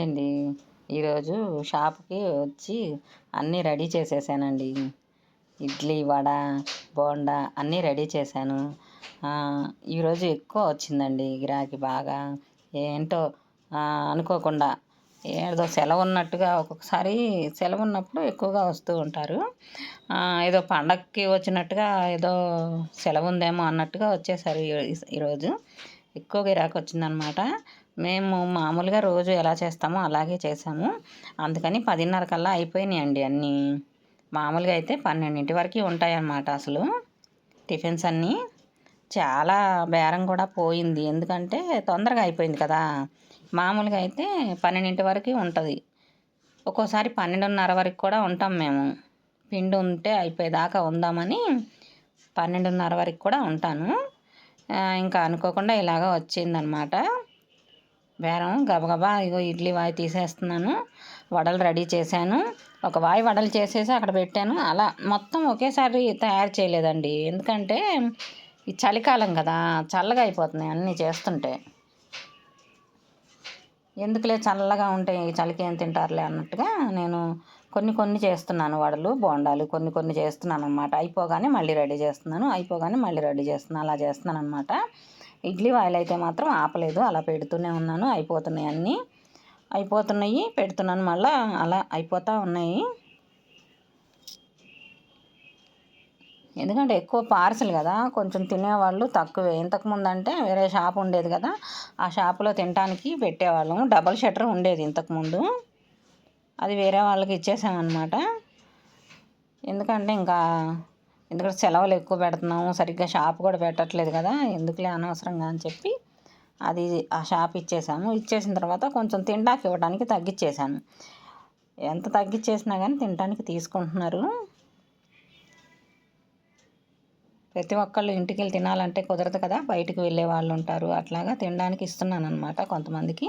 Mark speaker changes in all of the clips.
Speaker 1: Hi అండి ఈరోజు షాప్కి వచ్చి అన్నీ రెడీ చేసేసానండి. ఇడ్లీ వడ బోండా అన్నీ రెడీ చేశాను. ఈరోజు ఎక్కువ వచ్చిందండి గిరాకీ బాగా. ఏంటో అనుకోకుండా ఏదో సెలవు ఉన్నట్టుగా ఒక్కొక్కసారి సెలవు ఉన్నప్పుడు ఎక్కువగా వస్తూ ఉంటారు. ఏదో పండగకి వచ్చినట్టుగా ఏదో సెలవు ఉందేమో అన్నట్టుగా వచ్చేసారు ఈరోజు ఎక్కువ గిరాకు వచ్చిందనమాట మేము మామూలుగా రోజు ఎలా చేస్తామో అలాగే చేసాము అందుకని పదిన్నర కల్లా అయిపోయినాయండి అన్నీ. మామూలుగా అయితే పన్నెండింటి వరకు ఉంటాయన్నమాట అసలు టిఫిన్స్ అన్నీ. చాలా బేరం కూడా పోయింది. ఎందుకంటే తొందరగా అయిపోయింది కదా. మామూలుగా అయితే పన్నెండింటి వరకు ఉంటుంది. ఒక్కోసారి పన్నెండున్నర వరకు కూడా ఉంటాం మేము. పిండి ఉంటే అయిపోయేదాకా ఉందామని పన్నెండున్నర వరకు కూడా ఉంటాను. ఇంకా అనుకోకుండా ఇలాగ వచ్చిందనమాట. బేరం గబగబా ఇగో ఇడ్లీ వాయి తీసేస్తున్నాను వడలు రెడీ చేశాను. ఒక వాయి వడలు చేసేసి అక్కడ పెట్టాను. అలా మొత్తం ఒకేసారి తయారు చేయలేదండి. ఎందుకంటే ఈ చలికాలం కదా చల్లగా అయిపోతున్నాయి అన్నీ చేస్తుంటే. ఎందుకులే చల్లగా ఉంటే ఈ చలికి ఏం తింటారులే అన్నట్టుగా నేను కొన్ని కొన్ని చేస్తున్నాను వడలు బోండాలు కొన్ని కొన్ని చేస్తున్నాను అనమాట అయిపోగానే మళ్ళీ రెడీ చేస్తున్నాను అయిపోగానే మళ్ళీ రెడీ చేస్తున్నాను అలా చేస్తున్నాను అనమాట ఇడ్లీ ఆయిల్ అయితే మాత్రం ఆపలేదు అలా పెడుతూనే ఉన్నాను అయిపోతున్నాయి అన్నీ. అయిపోతున్నాయి పెడుతున్నాను మళ్ళీ అలా అయిపోతూ ఉన్నాయి. ఎందుకంటే ఎక్కువ పార్సల్ కదా కొంచెం తినేవాళ్ళు తక్కువే. ఇంతకుముందు అంటే వేరే షాప్ ఉండేది కదా ఆ షాపులో తినడానికి పెట్టేవాళ్ళము. డబల్ షట్టర్ ఉండేది ఇంతకుముందు. అది వేరే వాళ్ళకి ఇచ్చేసామన్నమాట. ఎందుకంటే ఇంకా ఎందుకంటే సెలవులు ఎక్కువ పెడుతున్నాము సరిగ్గా షాప్ కూడా పెట్టట్లేదు కదా ఎందుకులే అనవసరంగా అని చెప్పి అది ఆ షాప్ ఇచ్చేసాము. ఇచ్చేసిన తర్వాత కొంచెం తినడానికి ఇవ్వడానికి తగ్గించేసాను ఎంత తగ్గించేసినా కానీ తినడానికి తీసుకుంటున్నారు. ప్రతి ఒక్కళ్ళు ఇంటికి వెళ్ళి తినాలంటే కుదరదు కదా బయటకు వెళ్ళే వాళ్ళు ఉంటారు అట్లాగా తినడానికి ఇస్తున్నాను అనమాట కొంతమందికి.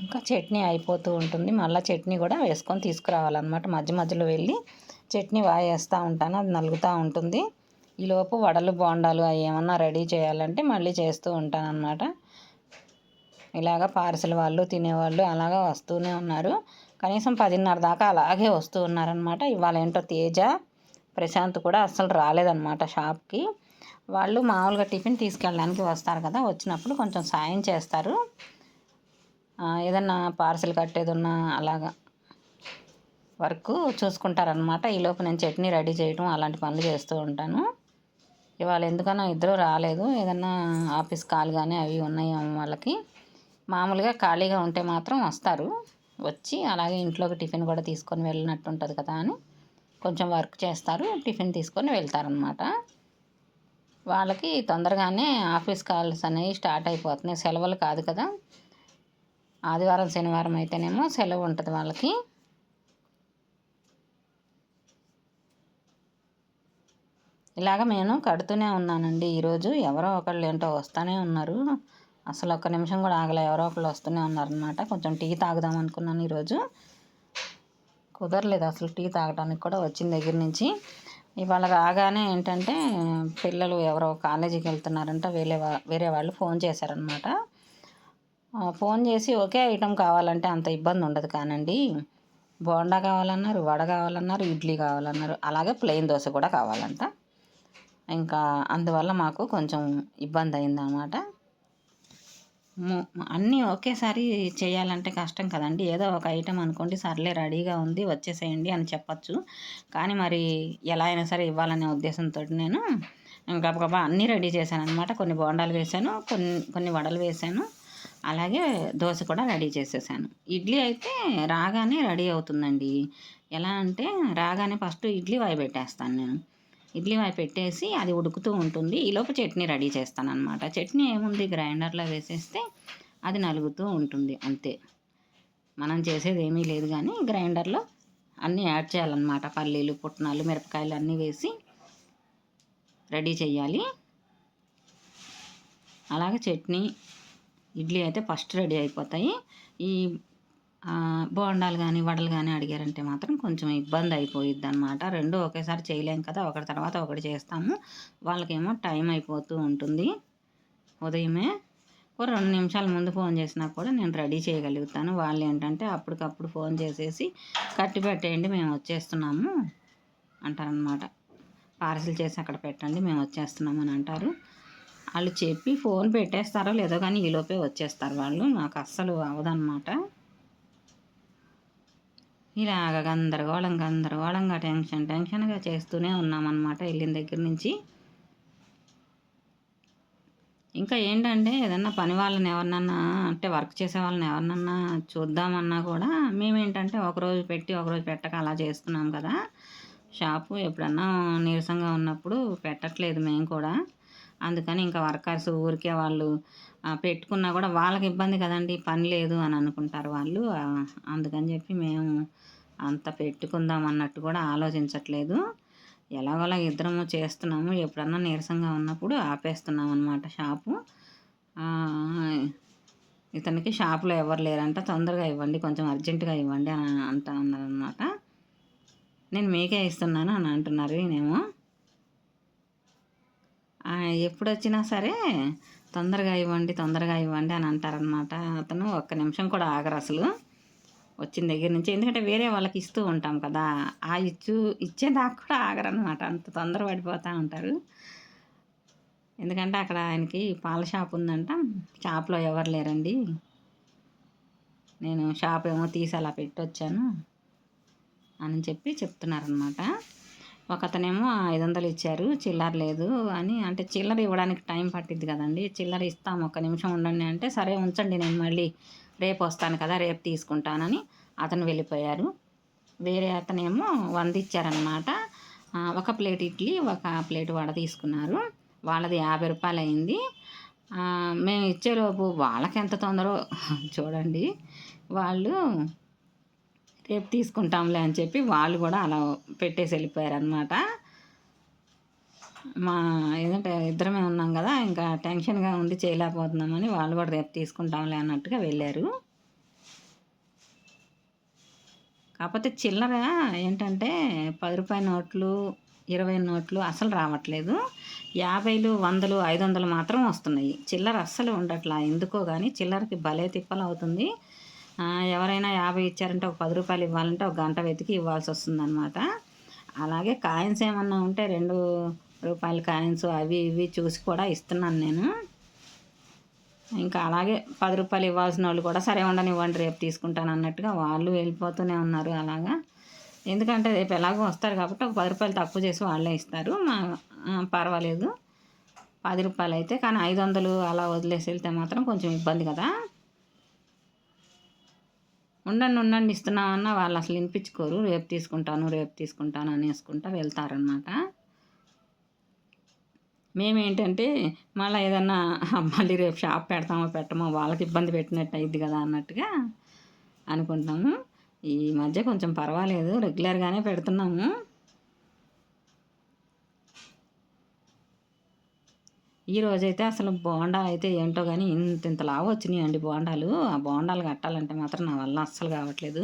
Speaker 1: ఇంకా చట్నీ అయిపోతూ ఉంటుంది. మళ్ళీ చట్నీ కూడా వేసుకొని తీసుకురావాలన్నమాట. మధ్య మధ్యలో వెళ్ళి చట్నీ వాయేస్తూ వేస్తూ ఉంటాను. అది నలుగుతూ ఉంటుంది. ఈలోపు వడలు బోండాలు అవి ఏమన్నా రెడీ చేయాలంటే మళ్ళీ చేస్తూ ఉంటాను అనమాట ఇలాగ పార్సల్ వాళ్ళు తినేవాళ్ళు అలాగా వస్తూనే ఉన్నారు. కనీసం పదిన్నర దాకా అలాగే వస్తూ ఉన్నారనమాట ఇవాళ ఏంటో తేజ ప్రశాంత్ కూడా అస్సలు రాలేదన్నమాట షాప్కి. వాళ్ళు మామూలుగా టిఫిన్ తీసుకెళ్ళడానికి వస్తారు కదా వచ్చినప్పుడు కొంచెం సాయం చేస్తారు. ఏదన్నా పార్సల్ కట్టేది ఉన్నా అలాగా వర్క్ చూసుకుంటారనమాట ఈలోపు నేను చట్నీ రెడీ చేయడం అలాంటి పనులు చేస్తూ ఉంటాను. ఇవాళ ఎందుకన్నా ఇద్దరు రాలేదు. ఏదన్నా ఆఫీస్ కాల్ కానీ అవి ఉన్నాయి వాళ్ళకి. మామూలుగా ఖాళీగా ఉంటే మాత్రం వస్తారు. వచ్చి అలాగే ఇంట్లోకి టిఫిన్ కూడా తీసుకొని వెళ్ళినట్టు ఉంటుంది కదా అని కొంచెం వర్క్ చేస్తారు. టిఫిన్ తీసుకొని వెళ్తారనమాట వాళ్ళకి తొందరగానే ఆఫీస్ కాల్స్ అనేవి స్టార్ట్ అయిపోతున్నాయి. సెలవులు కాదు కదా. ఆదివారం శనివారం అయితేనేమో సెలవు ఉంటుంది వాళ్ళకి. ఇలాగ నేను కడుతూనే ఉన్నానండి. ఈరోజు ఎవరో ఒకళ్ళు ఏంటో వస్తూనే ఉన్నారు. అసలు ఒక్క నిమిషం కూడా ఆగలే. ఎవరో ఒకళ్ళు వస్తూనే ఉన్నారనమాట కొంచెం టీ తాగుదాం అనుకున్నాను ఈరోజు. కుదరలేదు అసలు టీ తాగడానికి కూడా వచ్చిన దగ్గర నుంచి. ఇవాళ రాగానే ఏంటంటే పిల్లలు ఎవరో కాలేజీకి వెళ్తున్నారంట. వేరే వేరే వాళ్ళు ఫోన్ చేశారనమాట ఫోన్ చేసి ఒకే ఐటెం కావాలంటే అంత ఇబ్బంది ఉండదు కానండి. బోండా కావాలన్నారు వడ కావాలన్నారు ఇడ్లీ కావాలన్నారు అలాగే ప్లెయిన్ దోశ కూడా కావాలంట. ఇంకా అందువల్ల మాకు కొంచెం ఇబ్బంది అయిందనమాట అన్నీ ఒకేసారి చేయాలంటే కష్టం కదండి. ఏదో ఒక ఐటెం అనుకోండి సర్లే రెడీగా ఉంది వచ్చేసేయండి అని చెప్పచ్చు. కానీ మరి ఎలా అయినా సరే ఇవ్వాలనే ఉద్దేశంతో నేను గబగబా అన్నీ రెడీ చేశాను అనమాట కొన్ని బోండాలు వేశాను కొన్ని కొన్ని వడలు వేశాను. అలాగే దోశ కూడా రెడీ చేసేసాను. ఇడ్లీ అయితే రాగానే రెడీ అవుతుందండి. ఎలా అంటే రాగానే ఫస్ట్ ఇడ్లీ వాయి పెట్టేస్తాను నేను. ఇడ్లీ వాయి పెట్టేసి అది ఉడుకుతూ ఉంటుంది. ఈలోపు చట్నీ రెడీ చేస్తాను అనమాట చట్నీ ఏముంది? గ్రైండర్లో వేసేస్తే అది నలుగుతూ ఉంటుంది. అంతే. మనం చేసేది ఏమీ లేదు కానీ గ్రైండర్లో అన్నీ యాడ్ చేయాలన్నమాట. పల్లీలు పుట్నాలు మిరపకాయలు అన్నీ వేసి రెడీ చేయాలి. అలాగే చట్నీ ఇడ్లీ అయితే ఫస్ట్ రెడీ అయిపోతాయి. ఈ బోండాలు కానీ వడలు కానీ అడిగారంటే మాత్రం కొంచెం ఇబ్బంది అయిపోయిద్ది అనమాట రెండు ఒకేసారి చేయలేం కదా ఒకటి తర్వాత ఒకటి చేస్తాము. వాళ్ళకేమో టైం అయిపోతూ ఉంటుంది. ఉదయమే ఒక రెండు నిమిషాల ముందు ఫోన్ చేసినా కూడా నేను రెడీ చేయగలుగుతాను. వాళ్ళు ఏంటంటే అప్పటికప్పుడు ఫోన్ చేసేసి కట్టి పెట్టేయండి మేము వచ్చేస్తున్నాము అంటారనమాట పార్సిల్ చేసి అక్కడ పెట్టండి మేము వచ్చేస్తున్నాము అని అంటారు. వాళ్ళు చెప్పి ఫోన్ పెట్టేస్తారో లేదో కానీ ఈలోపే వచ్చేస్తారు వాళ్ళు. నాకు అస్సలు అవదనమాట ఇలాగ గందరగోళం గందరగోళంగా టెన్షన్ టెన్షన్గా చేస్తూనే ఉన్నామన్నమాట వెళ్ళిన దగ్గర నుంచి. ఇంకా ఏంటంటే ఏదన్నా పని వాళ్ళని ఎవరినన్నా అంటే వర్క్ చేసే వాళ్ళని ఎవరినన్నా చూద్దామన్నా కూడా మేమేంటంటే ఒకరోజు పెట్టి ఒకరోజు పెట్టక అలా చేస్తున్నాం కదా. షాపు ఎప్పుడన్నా నీరసంగా ఉన్నప్పుడు పెట్టట్లేదు మేము కూడా. అందుకని ఇంకా వర్కర్స్ ఊరికే వాళ్ళు పెట్టుకున్నా కూడా వాళ్ళకి ఇబ్బంది కదండి పని లేదు అని అనుకుంటారు వాళ్ళు. అందుకని చెప్పి మేము అంత పెట్టుకుందాం అన్నట్టు కూడా ఆలోచించట్లేదు. ఎలాగోలా ఇద్దరము చేస్తున్నాము ఎప్పుడన్నా నీరసంగా ఉన్నప్పుడు ఆపేస్తున్నాం అనమాట షాపు. ఇతనికి షాపులో ఎవరు లేరంట తొందరగా ఇవ్వండి కొంచెం అర్జెంటుగా ఇవ్వండి అని అంటా అనమాట నేను మీకే ఇస్తున్నాను అని అంటున్నారు నేనేమో ఎప్పుడు వచ్చినా సరే తొందరగా ఇవ్వండి తొందరగా ఇవ్వండి అని అంటారనమాట అతను ఒక్క నిమిషం కూడా ఆగరు అసలు. వచ్చిన దగ్గర నుంచి ఎందుకంటే వేరే వాళ్ళకి ఇస్తూ ఉంటాం కదా. ఆ ఇచ్చు ఇచ్చేదాకా కూడా ఆగరనమాట అంత తొందర పడిపోతూ ఉంటారు. ఎందుకంటే అక్కడ ఆయనకి పాల షాప్ ఉందంట. షాప్లో ఎవరు లేరండి. నేను షాప్ ఏమో తీసి అలా పెట్టొచ్చాను అని చెప్పి చెప్తున్నారనమాట ఒక అతనేమో ఐదు వందలు ఇచ్చారు చిల్లర లేదు అని. అంటే చిల్లర ఇవ్వడానికి టైం పట్టిద్ది కదండి. చిల్లర ఇస్తాము ఒక నిమిషం ఉండండి అంటే సరే ఉంచండి నేను మళ్ళీ. రేపు వస్తాను కదా రేపు తీసుకుంటానని అతను వెళ్ళిపోయారు. వేరే అతనేమో వంద ఇచ్చారనమాట ఒక ప్లేట్ ఇడ్లీ ఒక ప్లేట్ వడ తీసుకున్నారు. వాళ్ళది యాభై రూపాయలు అయింది మేము ఇచ్చేలోపు వాళ్ళకి ఎంత తొందరో చూడండి. వాళ్ళు రేపు తీసుకుంటాంలే అని చెప్పి వాళ్ళు కూడా అలా పెట్టేసి వెళ్ళిపోయారనమాట మా ఏంటంటే ఇద్దరమే ఉన్నాం కదా ఇంకా టెన్షన్గా ఉండి చేయలేకపోతున్నామని వాళ్ళు కూడా రేపు తీసుకుంటాంలే అన్నట్టుగా వెళ్ళారు. కాకపోతే చిల్లర ఏంటంటే పది రూపాయల నోట్లు ఇరవై నోట్లు అసలు రావట్లేదు. యాభైలు వందలు ఐదు వందలు మాత్రం వస్తున్నాయి. చిల్లర అస్సలు ఉండట్లా. ఎందుకో కానీ చిల్లరకి భలే తిప్పలు అవుతుంది ఎవరైనా యాభై ఇచ్చారంటే ఒక పది రూపాయలు ఇవ్వాలంటే ఒక గంట వెతికి ఇవ్వాల్సి వస్తుందన్నమాట. అలాగే కాయిన్స్ ఏమన్నా ఉంటే రెండు రూపాయల కాయిన్స్ అవి ఇవి చూసి కూడా ఇస్తున్నాను నేను. ఇంకా అలాగే పది రూపాయలు ఇవ్వాల్సిన వాళ్ళు కూడా సరే ఉండనివ్వండి రేపు తీసుకుంటాను అన్నట్టుగా వాళ్ళు వెళ్ళిపోతూనే ఉన్నారు అలాగా. ఎందుకంటే రేపు ఎలాగో వస్తారు కాబట్టి ఒక పది రూపాయలు తక్కువ చేసి వాళ్ళే ఇస్తారు. మా పర్వాలేదు. పది రూపాయలు అయితే కానీ ఐదు వందలు అలా వదిలేసి వెళ్తే మాత్రం కొంచెం ఇబ్బంది కదా. ఉండండి ఉండండి ఇస్తున్నామన్నా వాళ్ళు అసలు వినిపించుకోరు. రేపు తీసుకుంటాను రేపు తీసుకుంటాను అనేసుకుంటా వెళ్తారనమాట మేమేంటంటే మళ్ళీ ఏదన్నా మళ్ళీ రేపు షాప్ పెడతామో పెట్టమో వాళ్ళకి ఇబ్బంది పెట్టినట్టు అయింది కదా అన్నట్టుగా అనుకుంటాము. ఈ మధ్య కొంచెం పర్వాలేదు రెగ్యులర్గానే పెడుతున్నాము. ఈ రోజైతే అసలు బోండా అయితే ఏంటో కానీ ఇంత ఇంత లావు వచ్చినాయి అండి బోండాలు. ఆ బోండాలు కట్టాలంటే మాత్రం నా వల్ల అస్సలు కావట్లేదు.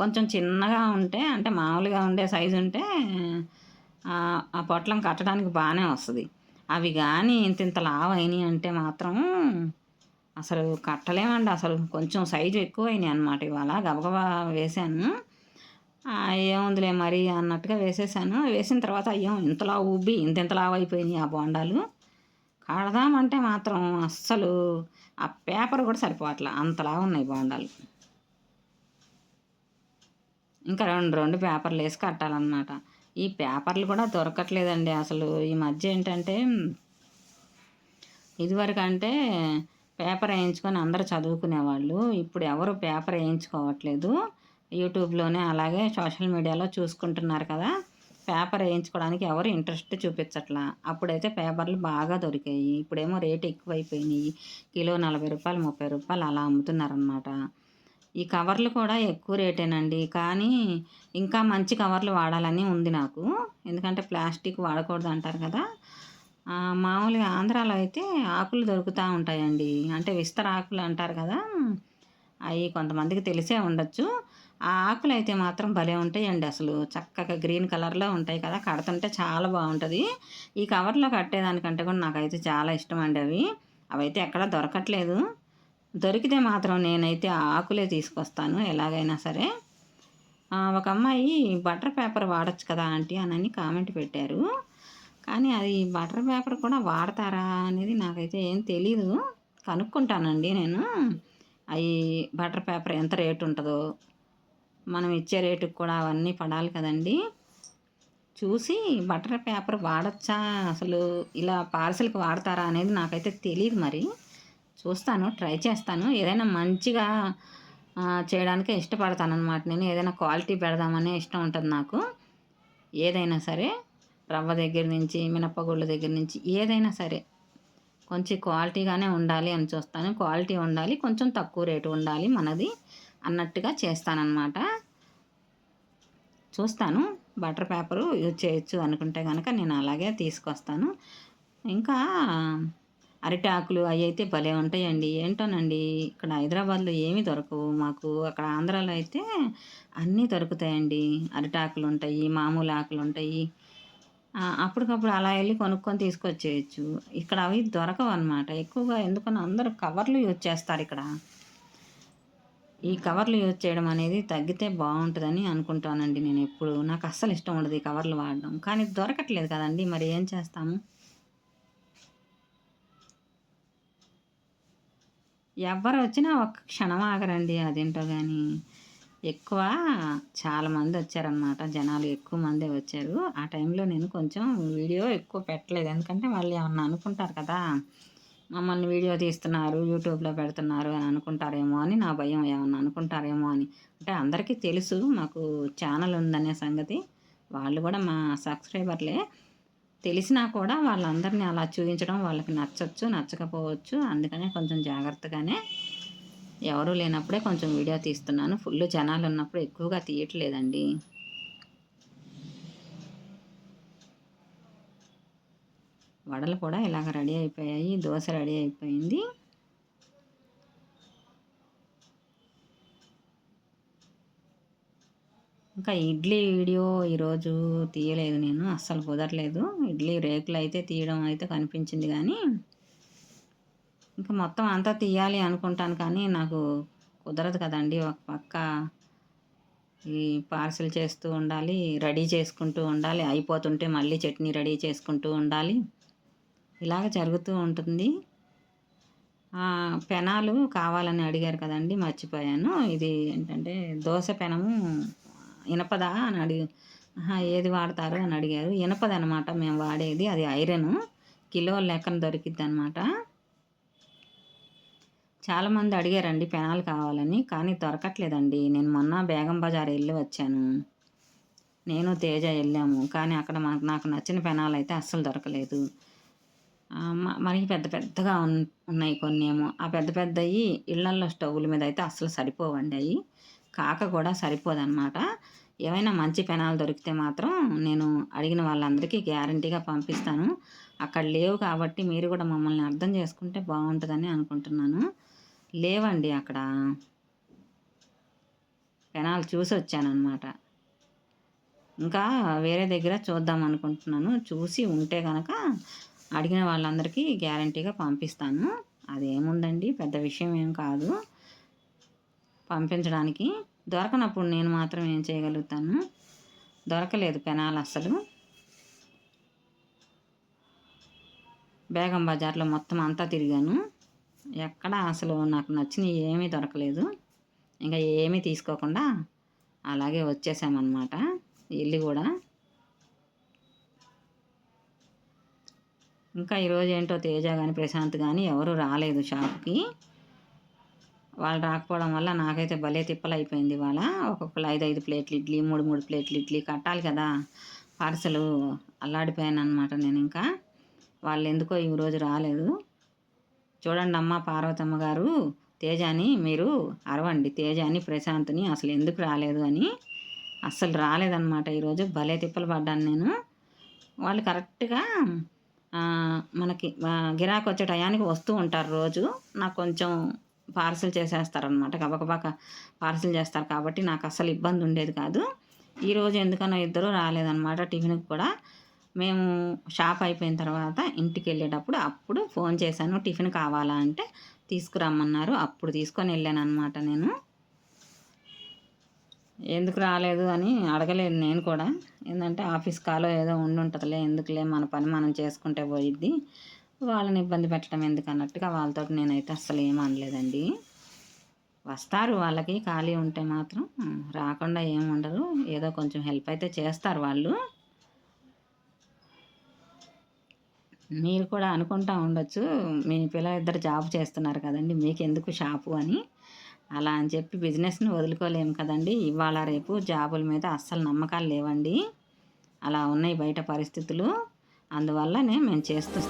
Speaker 1: కొంచెం చిన్నగా ఉంటే అంటే మామూలుగా ఉండే సైజు ఉంటే ఆ పొట్లం కట్టడానికి బాగానే వస్తుంది. అవి కానీ ఇంత ఇంత లావు అయినాయి అంటే మాత్రం అసలు కట్టలేమండి. అసలు కొంచెం సైజు ఎక్కువ అయినాయి అనమాట ఇవాళ గబగబా వేసాను ఏముందిలే మరి అన్నట్టుగా వేసేసాను. వేసిన తర్వాత అయ్యో ఇంతలా ఉబ్బి ఇంత ఇంత లావు అయిపోయినాయి ఆ బోండాలు. కడదామంటే మాత్రం అస్సలు ఆ పేపర్ కూడా సరిపోవట్లే. అంతలా ఉన్నాయి బోండాలు. ఇంకా రెండు రెండు పేపర్లు వేసి కట్టాలన్నమాట. ఈ పేపర్లు కూడా దొరకట్లేదండి అసలు. ఈ మధ్య ఏంటంటే ఇదివరకు అంటే పేపర్ వేయించుకొని అందరూ చదువుకునేవాళ్ళు. ఇప్పుడు ఎవరు పేపర్ వేయించుకోవట్లేదు. యూట్యూబ్లోనే అలాగే సోషల్ మీడియాలో చూసుకుంటున్నారు కదా. పేపర్ వేయించుకోవడానికి ఎవరు ఇంట్రెస్ట్ చూపించట్లా. అప్పుడైతే పేపర్లు బాగా దొరికాయి. ఇప్పుడేమో రేట్ ఎక్కువైపోయినాయి. కిలో నలభై రూపాయలు ముప్పై రూపాయలు అలా అమ్ముతున్నారనమాట ఈ కవర్లు కూడా ఎక్కువ రేటేనండి. కానీ ఇంకా మంచి కవర్లు వాడాలని ఉంది నాకు. ఎందుకంటే ప్లాస్టిక్ వాడకూడదు అంటారు కదా. మామూలుగా ఆంధ్రాలో అయితే ఆకులు దొరుకుతూ ఉంటాయండి. అంటే విస్తర ఆకులు అంటారు కదా. అవి కొంతమందికి తెలిసే ఉండొచ్చు. ఆ ఆకులు అయితే మాత్రం భలే ఉంటాయండి అసలు. చక్కగా గ్రీన్ కలర్లో ఉంటాయి కదా కడుతుంటే చాలా బాగుంటుంది. ఈ కవర్లో కట్టేదానికంటే కూడా నాకైతే చాలా ఇష్టం అండి అవి. అవైతే ఎక్కడ దొరకట్లేదు. దొరికితే మాత్రం నేనైతే ఆ ఆకులే తీసుకొస్తాను ఎలాగైనా సరే. ఒక అమ్మాయి బటర్ పేపర్ వాడచ్చు కదా ఆంటీ అని కామెంట్ పెట్టారు. కానీ అది బటర్ పేపర్ కూడా వాడతారా అనేది నాకైతే ఏం తెలీదు. కనుక్కుంటానండి నేను. అవి బటర్ పేపర్ ఎంత రేటు ఉంటుందో మనం ఇచ్చే రేటుకి కూడా అవన్నీ పడాలి కదండి. చూసి బటర్ పేపర్ వాడచ్చా? అసలు ఇలా పార్సల్కి వాడతారా అనేది నాకైతే తెలియదు మరి. చూస్తాను ట్రై చేస్తాను. ఏదైనా మంచిగా చేయడానికే ఇష్టపడతాను అనమాట నేను. ఏదైనా క్వాలిటీ పెడదామనే ఇష్టం ఉంటుంది నాకు. ఏదైనా సరే రవ్వ దగ్గర నుంచి మినప్పగుళ్ళ దగ్గర నుంచి ఏదైనా సరే. కొంచెం క్వాలిటీగానే ఉండాలి అని చూస్తాను. క్వాలిటీ ఉండాలి కొంచెం తక్కువ రేటు ఉండాలి మనది అన్నట్టుగా చేస్తానన్నమాట. చూస్తాను. బటర్ పేపరు యూజ్ చేయొచ్చు అనుకుంటే కనుక నేను అలాగే తీసుకొస్తాను. ఇంకా అరిటాకులు అవి అయితే భలే ఉంటాయండి. ఏంటోనండి ఇక్కడ హైదరాబాద్లో ఏమీ దొరకవు. మాకు అక్కడ ఆంధ్రాలో అయితే అన్నీ దొరుకుతాయండి. అరిటాకులు ఉంటాయి మామూలు ఆకులు ఉంటాయి. అప్పటికప్పుడు అలా వెళ్ళి కొనుక్కొని తీసుకొచ్చేయచ్చు. ఇక్కడ అవి దొరకవు అనమాట ఎక్కువగా ఎందుకని అందరూ కవర్లు యూజ్ చేస్తారు ఇక్కడ. ఈ కవర్లు యూజ్ చేయడం అనేది తగ్గితే బాగుంటుందని అనుకుంటానండి నేను ఎప్పుడు. నాకు అస్సలు ఇష్టం ఉండదు ఈ కవర్లు వాడడం. కానీ దొరకట్లేదు కదండి. మరి ఏం చేస్తాము? ఎవరు వచ్చినా ఒక్క క్షణం ఆగరండి అదేంటో కానీ ఎక్కువ చాలామంది వచ్చారనమాట జనాలు ఎక్కువ మందే వచ్చారు. ఆ టైంలో నేను కొంచెం వీడియో ఎక్కువ పెట్టలేదు. ఎందుకంటే వాళ్ళు ఏమన్నా అనుకుంటారు కదా మమ్మల్ని వీడియో తీస్తున్నారు యూట్యూబ్లో పెడుతున్నారు అని అనుకుంటారేమో అని నా భయం ఏమన్నా అనుకుంటారేమో అని. అంటే అందరికీ తెలుసు మాకు ఛానల్ ఉందనే సంగతి. వాళ్ళు కూడా మా సబ్స్క్రైబర్లే. తెలిసినా కూడా వాళ్ళందరినీ అలా చూపించడం వాళ్ళకి నచ్చచ్చు నచ్చకపోవచ్చు. అందుకనే కొంచెం జాగ్రత్తగానే ఎవరు లేనప్పుడే కొంచెం వీడియో తీస్తున్నాను. ఫుల్ జనాలు ఉన్నప్పుడు ఎక్కువగా తీయట్లేదండి. వడలు కూడా ఇలాగ రెడీ అయిపోయాయి. దోశ రెడీ అయిపోయింది. ఇంకా ఇడ్లీ వీడియో ఈరోజు తీయలేదు నేను. అస్సలు కుదరలేదు. ఇడ్లీ రేకులు అయితే తీయడం అయితే కనిపించింది కానీ ఇంకా మొత్తం అంతా తీయాలి అనుకుంటాను కానీ నాకు కుదరదు కదండి. ఒక పక్క ఈ పార్సిల్ చేస్తూ ఉండాలి రెడీ చేసుకుంటూ ఉండాలి. అయిపోతుంటే మళ్ళీ చట్నీ రెడీ చేసుకుంటూ ఉండాలి. ఇలాగ జరుగుతూ ఉంటుంది. పెనాలు కావాలని అడిగారు కదండి మర్చిపోయాను. ఇది ఏంటంటే దోశ పెనము ఇనపదా అని అడిగి ఏది వాడతారు అని అడిగారు. ఇనపదనమాట మేము వాడేది అది ఐరన్. కిలో లెక్కన దొరికిద్ది అనమాట చాలామంది అడిగారండి పెనాలు కావాలని కానీ దొరకట్లేదండి. నేను మొన్న బేగం బజార్ వెళ్ళి వచ్చాను. నేను తేజ వెళ్ళాము కానీ అక్కడ మనకు నాకు నచ్చిన పెనాలు అయితే అస్సలు దొరకలేదు. మరి పెద్ద పెద్దగా ఉన్నాయి కొన్ని ఏమో. ఆ పెద్ద పెద్దవి ఇళ్ళల్లో స్టవ్ల మీద అయితే అస్సలు సరిపోవండి అవి కాక కూడా సరిపోదన్నమాట. ఏమైనా మంచి పెనాలు దొరికితే మాత్రం నేను అడిగిన వాళ్ళందరికీ గ్యారంటీగా పంపిస్తాను. అక్కడ లేవు కాబట్టి మీరు కూడా మమ్మల్ని అర్థం చేసుకుంటే బాగుంటుందని అనుకుంటున్నాను. లేవండి అక్కడ. పెనాలు చూసి వచ్చానమాట ఇంకా వేరే దగ్గర చూద్దాం అనుకుంటున్నాను. చూసి ఉంటే కనుక అడిగిన వాళ్ళందరికీ గ్యారంటీగా పంపిస్తాను. అదేముందండి? పెద్ద విషయం ఏం కాదు. పంపించడానికి దొరకనప్పుడు నేను మాత్రం ఏం చేయగలుగుతాను? దొరకలేదు పెనాలు అసలు బేగం బజార్లో మొత్తం అంతా తిరిగాను. ఎక్కడ అసలు నాకు నచ్చినవి ఏమీ దొరకలేదు. ఇంకా ఏమీ తీసుకోకుండా అలాగే వచ్చేసామన్నమాట. ఇల్లు కూడా. ఇంకా ఈరోజు ఏంటో తేజ కానీ ప్రశాంత్ కానీ ఎవరు రాలేదు షాప్కి. వాళ్ళు రాకపోవడం వల్ల నాకైతే భలే తిప్పలు అయిపోయింది ఇవాళ. ఒక్కొక్కరు ఐదు ఐదు ప్లేట్లు ఇడ్లీ మూడు మూడు ప్లేట్లు ఇడ్లీ కట్టాలి కదా. పార్సలు అల్లాడిపోయాను అనమాట నేను ఇంకా వాళ్ళు ఎందుకో ఈరోజు రాలేదు. చూడండి అమ్మ పార్వతమ్మ గారు తేజాని మీరు అరవండి. తేజాని ప్రశాంత్ని అసలు ఎందుకు రాలేదు అని. అస్సలు రాలేదన్నమాట ఈరోజు. భలే తిప్పలు పడ్డాను నేను. వాళ్ళు కరెక్ట్గా మనకి గిరాకు వచ్చే టయానికి వస్తూ ఉంటారు రోజు. నాకు కొంచెం పార్సిల్ చేసేస్తారనమాట గబగబాక పార్సిల్ చేస్తారు కాబట్టి నాకు అస్సలు ఇబ్బంది ఉండేది కాదు. ఈరోజు ఎందుకనో ఇద్దరు రాలేదన్నమాట టిఫిన్కి కూడా. మేము షాప్ అయిపోయిన తర్వాత ఇంటికి వెళ్ళేటప్పుడు అప్పుడు ఫోన్ చేశాను టిఫిన్ కావాలా అంటే తీసుకురమ్మన్నారు. అప్పుడు తీసుకొని వెళ్ళాను అనమాట నేను. ఎందుకు రాలేదు అని అడగలేదు నేను కూడా. ఏంటంటే ఆఫీస్ కాలో ఏదో ఉండి ఉంటుందిలే ఎందుకులే మన పని మనం చేసుకుంటే పోయిద్ది. వాళ్ళని ఇబ్బంది పెట్టడం ఎందుకు అన్నట్టుగా వాళ్ళతో నేనైతే అస్సలు ఏం అనలేదండి. వస్తారు వాళ్ళకి ఖాళీ ఉంటే మాత్రం రాకుండా ఏం ఉండరు ఏదో కొంచెం హెల్ప్ అయితే చేస్తారు వాళ్ళు. మీరు కూడా అనుకుంటా ఉండొచ్చు. మీ పిల్లలిద్దరు జాబ్ చేస్తున్నారు కదండి మీకు ఎందుకు షాపు అని. అలా అని చెప్పి బిజినెస్ని వదులుకోలేము కదండి. ఇవాళ రేపు జాబుల మీద అస్సలు నమ్మకాలు లేవండి. అలా ఉన్నాయి బయట పరిస్థితులు. అందువల్లనే మేము చేస్తూ